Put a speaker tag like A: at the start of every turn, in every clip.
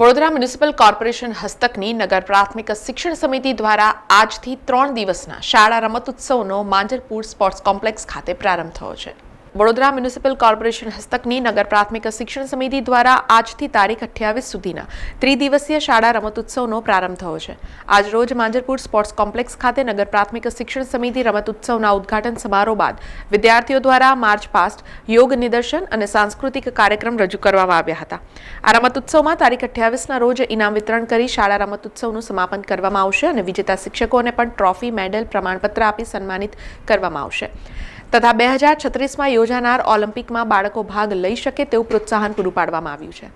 A: Vadodara municipal corporation હસ્તકની નગર પ્રાથમિક શિક્ષણ સમિતિ દ્વારા આજથી ત્રણ દિવસના શાળા રમતોત્સવનો માંજરપુર સ્પોર્ટ્સ કોમ્પ્લેક્સ ખાતે પ્રારંભ થયો છે. વડોદરા મ્યુનિસિપલ કોર્પોરેશન હસ્તકની નગર પ્રાથમિક શિક્ષણ સમિતિ દ્વારા આજથી તારીખ અઠ્યાવીસ સુધીના ત્રિદિવસીય શાળા રમતોત્સવનો પ્રારંભ થયો છે. આજ રોજ માંજરપુર સ્પોર્ટ્સ કોમ્પ્લેક્સ ખાતે નગર પ્રાથમિક શિક્ષણ સમિતિ રમતોત્સવના ઉદ્ઘાટન સમારોહ બાદ વિદ્યાર્થીઓ દ્વારા માર્ચ પાસ્ટ યોગ નિદર્શન અને સાંસ્કૃતિક કાર્યક્રમ રજૂ કરવામાં આવ્યા હતા. આ રમતોત્સવમાં તારીખ અઠ્યાવીસના રોજ ઇનામ વિતરણ કરી શાળા રમતોત્સવનું સમાપન કરવામાં આવશે અને વિજેતા શિક્ષકોને પણ ટ્રોફી, મેડલ, પ્રમાણપત્ર આપી સન્માનિત કરવામાં આવશે. તથા બે હજાર છત્રીસમાં યોજાનાર ઓલિમ્પિકમાં બાળકો ભાગ લઈ શકે તેવું પ્રોત્સાહન પૂરું પાડવામાં આવ્યું છે.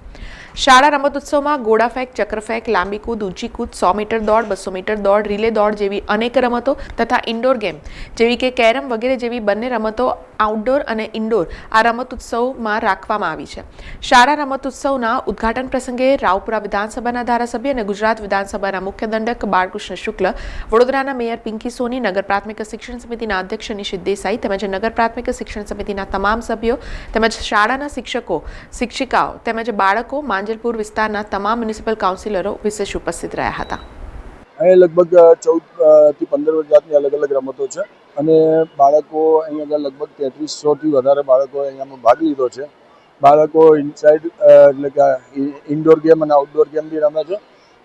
A: શાળા રમતોત્સવમાં ગોળા ફેંક ચક્ર ફેંક લાંબી કૂદ, ઊંચી કૂદ, સો મીટર દોડ, બસો મીટર દોડ, રિલે દોડ જેવી અનેક રમતો તથા ઇન્ડોર ગેમ જેવી કે કેરમ વગેરે જેવી બંને રમતો આઉટડોર અને ઇન્ડોર આ રમતોત્સવમાં રાખવામાં આવી છે. શાળા રમતોત્સવના ઉદ્ઘાટન પ્રસંગે રાવપુરા વિધાનસભાના ધારાસભ્ય અને ગુજરાત વિધાનસભાના મુખ્ય દંડક બાળકૃષ્ણ શુક્લ, વડોદરાના મેયર પિંકી સોની, નગર પ્રાથમિક શિક્ષણ સમિતિના અધ્યક્ષ નિશિત દેસાઈ તેમજ નગર પ્રાથમિક શિક્ષણ સમિતિના તમામ સભ્યો તેમજ શાળાના શિક્ષકો, શિક્ષિકાઓ તેમજ બાળકો માંજલપુર વિસ્તારના તમામ મ્યુનિસિપલ કાઉન્સિલરો વિશેષ ઉપસ્થિત રહ્યા હતા.
B: અહીં લગભગ ચૌદથી પંદર જાતની અલગ અલગ રમતો છે અને બાળકો અહીંયા આગળ લગભગ તેત્રીસોથી વધારે બાળકો અહીંયામાં ભાગ લીધો છે. બાળકો ઇનસાઇડ એટલે કે ઇન્ડોર ગેમ અને આઉટડોર ગેમ બી રમે છે.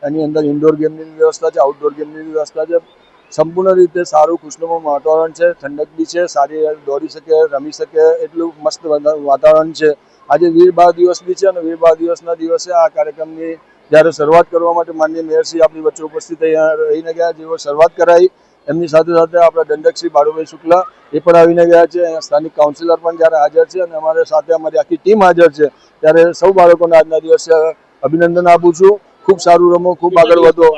B: એની અંદર ઇન્ડોર ગેમની વ્યવસ્થા છે આઉટડોર ગેમની વ્યવસ્થા છે. સંપૂર્ણ રીતે સારું ખુશનુમા વાતાવરણ છે, ઠંડક બી છે, સારી દોડી શકે, રમી શકે, એટલું મસ્ત વાતાવરણ છે. આજે વીર બાર દિવસ બી છે અને વીર બાર દિવસના દિવસે આ કાર્યક્રમની જ્યારે શરૂઆત કરવા માટે માન્ય મેયરશ્રી આપણી વચ્ચે ઉપસ્થિત રહીને ગયા, જેઓ શરૂઆત કરાવી એમની સાથે સાથે આપણા દંડકશ્રી બાળુભાઈ શુક્લા એ પણ આવીને ગયા છે. સ્થાનિક કાઉન્સિલર પણ જ્યારે હાજર છે અને અમારે સાથે અમારી આખી ટીમ હાજર છે, ત્યારે સૌ બાળકોને આજના દિવસે અભિનંદન આપું છું. ખૂબ સારું રમો, ખૂબ આગળ વધો.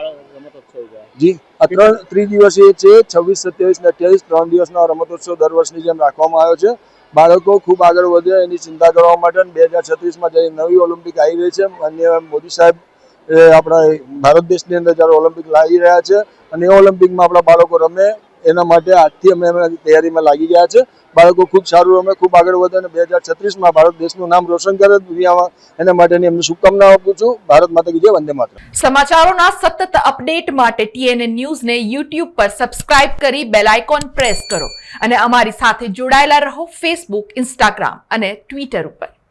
B: જી, આ ત્રણ ત્રિદિવસીય છે, છવ્વીસ, સત્યાવીસ ને અઠ્યાવીસ, ત્રણ દિવસનો રમતોત્સવ દર વર્ષની જેમ રાખવામાં આવ્યો છે. બાળકો ખૂબ આગળ વધે, એની ચિંતા કરવા માટે બે હજાર છત્રીસમાં જે નવી ઓલિમ્પિક આવી રહી છે અને મોદી સાહેબ, એ આપણા ભારત દેશની અંદર જ્યારે ઓલિમ્પિક લાવી રહ્યા છે, અને એ ઓલિમ્પિકમાં આપણા બાળકો રમે એના માટે આજથી અમે તૈયારીમાં લાગી ગયા છે. બાળકો ખૂબ સારું રમે, ખૂબ આગળ વધે અને બે હજાર છત્રીસમાં ભારત દેશનું નામ રોશન કરે. દુનિયામાં એના માટેની એમને શુભકામનાઓ આપું છું. ભારત માતા વિજય વંદે માત્ર
C: સમાચારોના સતત અપડેટ માટે ટીએનએ ન્યૂઝને યુટ્યુબ પર સબસ્ક્રાઇબ કરી બેલ આઇકોન પ્રેસ કરો અને અમારી સાથે જોડાયેલા રહો ફેસબુક, ઇન્સ્ટાગ્રામ અને ટ્વિટર ઉપર.